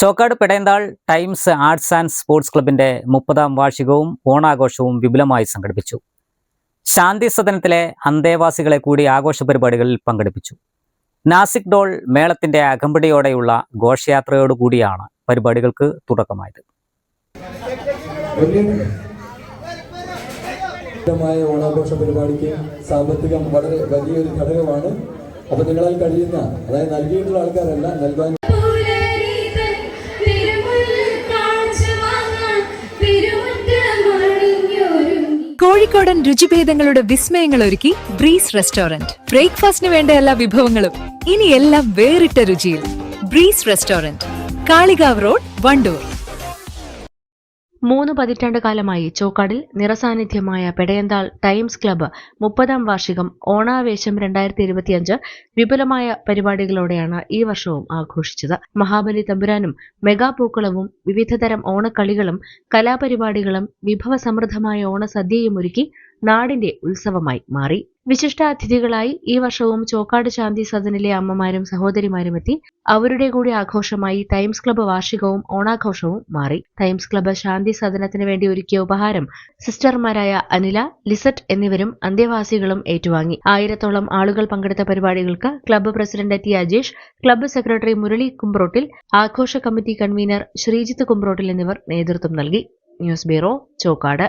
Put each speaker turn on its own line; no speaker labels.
Chokkad Pedayanthal Times Arts and Sports ക്ലബിന്റെ മുപ്പതാം വാർഷികവും ഓണാഘോഷവും വിപുലമായി സംഘടിപ്പിച്ചു. ശാന്തി സദനത്തിലെ അന്തേവാസികളെ കൂടി ആഘോഷ പരിപാടികളിൽ പങ്കെടുപ്പിച്ചു. നാസിക് ഡോൾ മേളത്തിന്റെ അകമ്പടിയോടെയുള്ള ഘോഷയാത്രയോടുകൂടിയാണ് പരിപാടികൾക്ക് തുടക്കമായത്.
മായ ഓണാഘോഷ പരിപാടിക്ക് സാമ്പത്തികം വളരെ വലിയൊരു ഘടകമാണ്. അപ്പൊ നിങ്ങളാൽ കഴിയുന്ന അതായത് നൽകിയിട്ടുള്ള ആൾക്കാരല്ല നൽകാൻ
കോഴിക്കോടൻ രുചിഭേദങ്ങളുടെ വിസ്മയങ്ങൾ ഒരുക്കി ബ്രീസ് റെസ്റ്റോറന്റ്. ബ്രേക്ക്ഫാസ്റ്റിന് വേണ്ട എല്ലാ വിഭവങ്ങളും ഇനി എല്ലാം വേറിട്ട രുചിയിൽ. Breeze restaurant. Kalikavu road Wandoor.
മൂന്ന് പതിറ്റാണ്ട് കാലമായി ചോക്കാടിൽ നിറസാന്നിധ്യമായ പെടയന്താൾ ടൈംസ് ക്ലബ്ബ് മുപ്പതാം വാർഷികം ഓണാവേശം രണ്ടായിരത്തി ഇരുപത്തിയഞ്ച് വിപുലമായ പരിപാടികളോടെയാണ് ഈ വർഷവും ആഘോഷിച്ചത്. മഹാബലി തമ്പുരാനും മെഗാ പൂക്കളവും വിവിധതരം ഓണക്കളികളും കലാപരിപാടികളും വിഭവസമൃദ്ധമായ ഓണസദ്യയും ഒരുക്കി നാടിന്റെ ഉത്സവമായി മാറി. വിശിഷ്ടാതിഥികളായി ഈ വർഷവും ചോക്കാട് ശാന്തി സദനിലെ അമ്മമാരും സഹോദരിമാരും എത്തി. അവരുടെ കൂടി ആഘോഷമായി ടൈംസ് ക്ലബ്ബ് വാർഷികവും ഓണാഘോഷവും മാറി. ടൈംസ് ക്ലബ്ബ് ശാന്തി സദനത്തിന് വേണ്ടി ഒരുക്കിയ ഉപഹാരം സിസ്റ്റർമാരായ അനില ലിസറ്റ് എന്നിവരും അന്തേവാസികളും ഏറ്റുവാങ്ങി. ആയിരത്തോളം ആളുകൾ പങ്കെടുത്ത പരിപാടികൾക്ക് club president T Ajesh club secretary Murali കുമ്പ്രോട്ടിൽ ആഘോഷ കമ്മിറ്റി കൺവീനർ ശ്രീജിത്ത് കുമ്പ്രോട്ടിൽ എന്നിവർ നേതൃത്വം നൽകി. News bureau Chokkad.